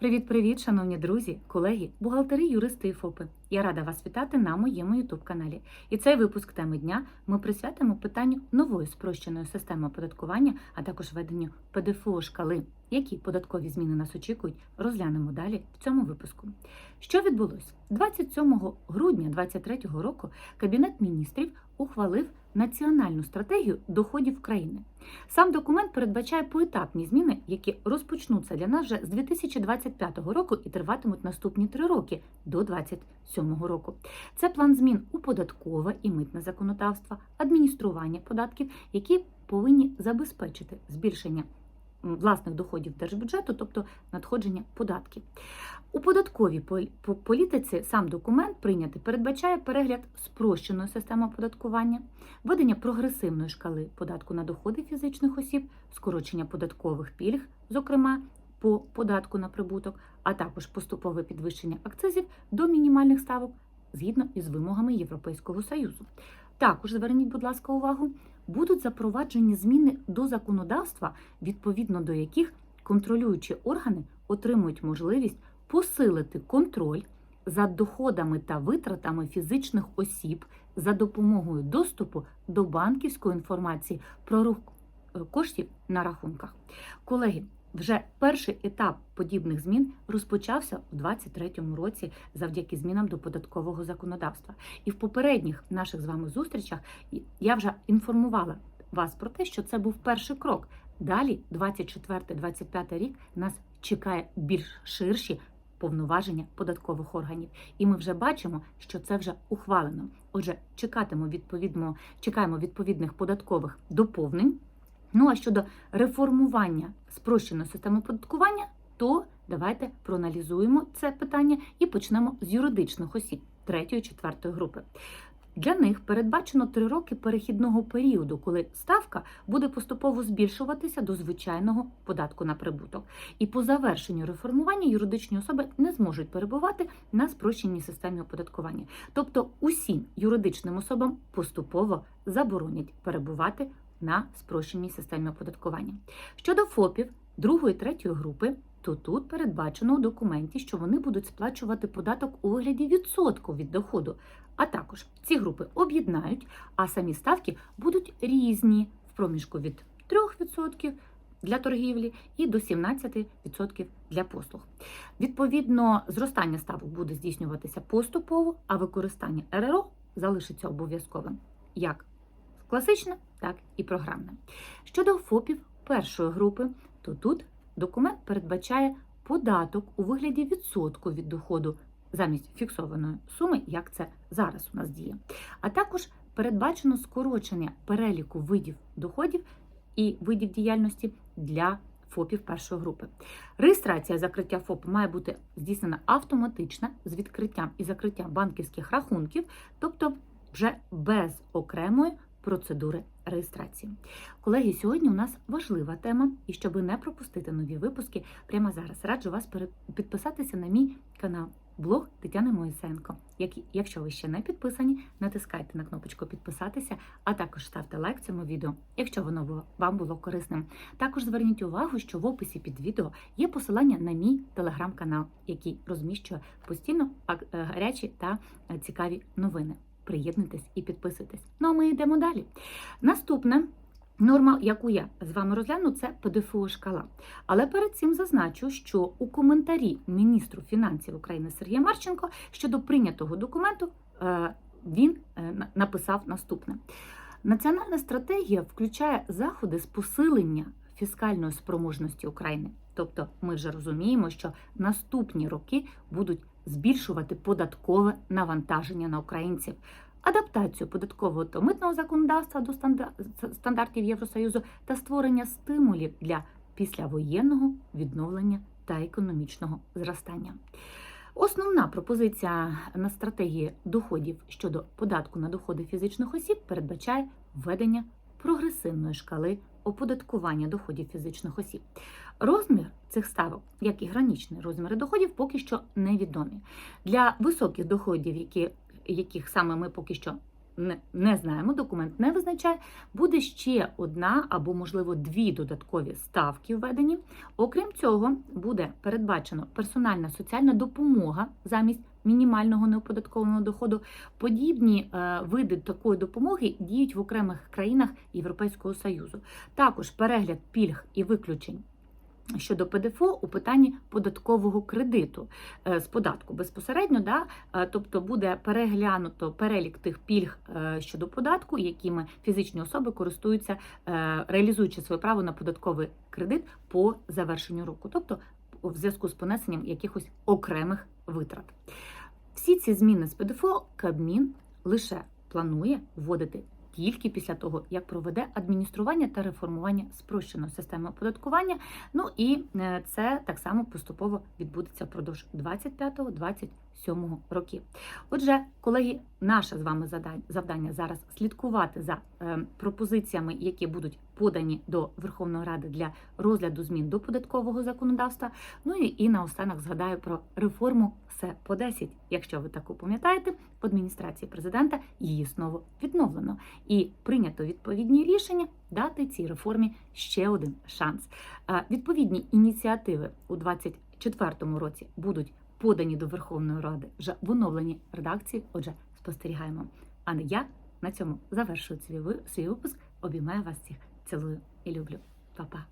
Привіт-привіт, шановні друзі, колеги, бухгалтери, юристи і ФОПи. Я рада вас вітати на моєму youtube каналі. І цей випуск теми дня ми присвятимо питанню нової спрощеної системи оподаткування, а також веденню ПДФО шкали. Які податкові зміни нас очікують, розглянемо далі в цьому випуску. Що відбулось 27 грудня 2023 року? Кабінет міністрів ухвалив національну стратегію доходів країни. Сам документ передбачає поетапні зміни, які розпочнуться для нас вже з 2025 року і триватимуть наступні три роки до 2027 року. Це план змін у податкове і митне законодавство, адміністрування податків, які повинні забезпечити збільшення власних доходів держбюджету, тобто надходження податків. У податковій політиці сам документ прийнятий передбачає перегляд спрощеної системи оподаткування, введення прогресивної шкали податку на доходи фізичних осіб, скорочення податкових пільг, зокрема по податку на прибуток, а також поступове підвищення акцизів до мінімальних ставок згідно із вимогами Європейського Союзу. Також зверніть, будь ласка, увагу, будуть запроваджені зміни до законодавства, відповідно до яких контролюючі органи отримують можливість посилити контроль за доходами та витратами фізичних осіб за допомогою доступу до банківської інформації про рух е, коштів на рахунках. Колеги, вже перший етап подібних змін розпочався у 2023 році завдяки змінам до податкового законодавства. І в попередніх наших з вами зустрічах я вже інформувала вас про те, що це був перший крок. Далі, 24-25 рік, нас чекає більш ширші повноваження податкових органів. І ми вже бачимо, що це вже ухвалено. Отже, чекатимо відповідно, чекаємо відповідних податкових доповнень. Ну а щодо реформування спрощеної системи оподаткування, то давайте проаналізуємо це питання і почнемо з юридичних осіб третьої, четвертої групи. Для них передбачено три роки перехідного періоду, коли ставка буде поступово збільшуватися до звичайного податку на прибуток. І по завершенню реформування юридичні особи не зможуть перебувати на спрощеній системі оподаткування. Тобто усім юридичним особам поступово заборонять перебувати на спрощеній системі оподаткування. Щодо ФОПів другої третьої групи, то тут передбачено у документі, що вони будуть сплачувати податок у вигляді відсотку від доходу. А також ці групи об'єднають, а самі ставки будуть різні в проміжку від 3% для торгівлі і до 17% для послуг. Відповідно, зростання ставок буде здійснюватися поступово, а використання РРО залишиться обов'язковим як класичне, так і програмне. Щодо ФОПів першої групи, то тут документ передбачає податок у вигляді відсотку від доходу замість фіксованої суми, як це зараз у нас діє. А також передбачено скорочення переліку видів доходів і видів діяльності для ФОПів першої групи. Реєстрація закриття ФОП має бути здійснена автоматично з відкриттям і закриттям банківських рахунків, тобто вже без окремої процедури реєстрації. Колеги, сьогодні у нас важлива тема, і щоб не пропустити нові випуски, прямо зараз раджу вас підписатися на мій канал. Блог Тетяни Моїсенко. Як, якщо ви ще не підписані, натискайте на кнопочку підписатися, а також ставте лайк цьому відео, якщо воно було, вам було корисним. Також зверніть увагу, що в описі під відео є посилання на мій телеграм-канал, який розміщує постійно е, гарячі та е, цікаві новини. Приєднуйтесь і підписуйтесь. Ну а ми йдемо далі. Наступне. Норма, яку я з вами розгляну, це ПДФО шкала. Але перед цим зазначу, що у коментарі міністру фінансів України Сергія Марченко щодо прийнятого документу е, він е, написав наступне: Національна стратегія включає заходи з посилення фіскальної спроможності України. Тобто, ми вже розуміємо, що наступні роки будуть збільшувати податкове навантаження на українців. Адаптацію податкового та митного законодавства до стандар- стандартів Євросоюзу та створення стимулів для післявоєнного відновлення та економічного зростання. Основна пропозиція на стратегії доходів щодо податку на доходи фізичних осіб передбачає введення прогресивної шкали оподаткування доходів фізичних осіб. Розмір цих ставок, як і граничні розміри доходів, поки що невідомі. Для високих доходів, які, яких саме ми поки що не, не знаємо, документ не визначає, буде ще одна або, можливо, дві додаткові ставки введені. Окрім цього, буде передбачено персональна соціальна допомога замість мінімального неоподаткованого доходу. Подібні е, види такої допомоги діють в окремих країнах Європейського Союзу. Також перегляд пільг і виключень. Щодо ПДФО у питанні податкового кредиту е, з податку безпосередньо, да, е, тобто буде переглянуто перелік тих пільг щодо податку, якими фізичні особи користуються, реалізуючи своє право на податковий кредит по завершенню року, тобто в зв'язку з понесенням якихось окремих витрат. Всі ці зміни з ПДФО Кабмін лише планує вводити тільки після того, як проведе адміністрування та реформування спрощеної системи оподаткування. Ну і е, це так само поступово відбудеться впродовж 25-27 років. Отже, колеги, наше з вами завдання зараз слідкувати за е, пропозиціями, які будуть подані до Верховної Ради для розгляду змін до податкового законодавства. Ну і, і наостанок згадаю про реформу все по 10. Якщо ви таку пам'ятаєте, в адміністрації президента її знову відновлено і прийнято відповідні рішення дати цій реформі ще один шанс. Е, Відповідні ініціативи у 2024 році будуть подані до Верховної Ради вже в оновленій редакції. Отже, спостерігаємо. А не я на цьому завершую свій ви- випуск. Обіймаю вас всіх. Цілую і люблю. Па-па.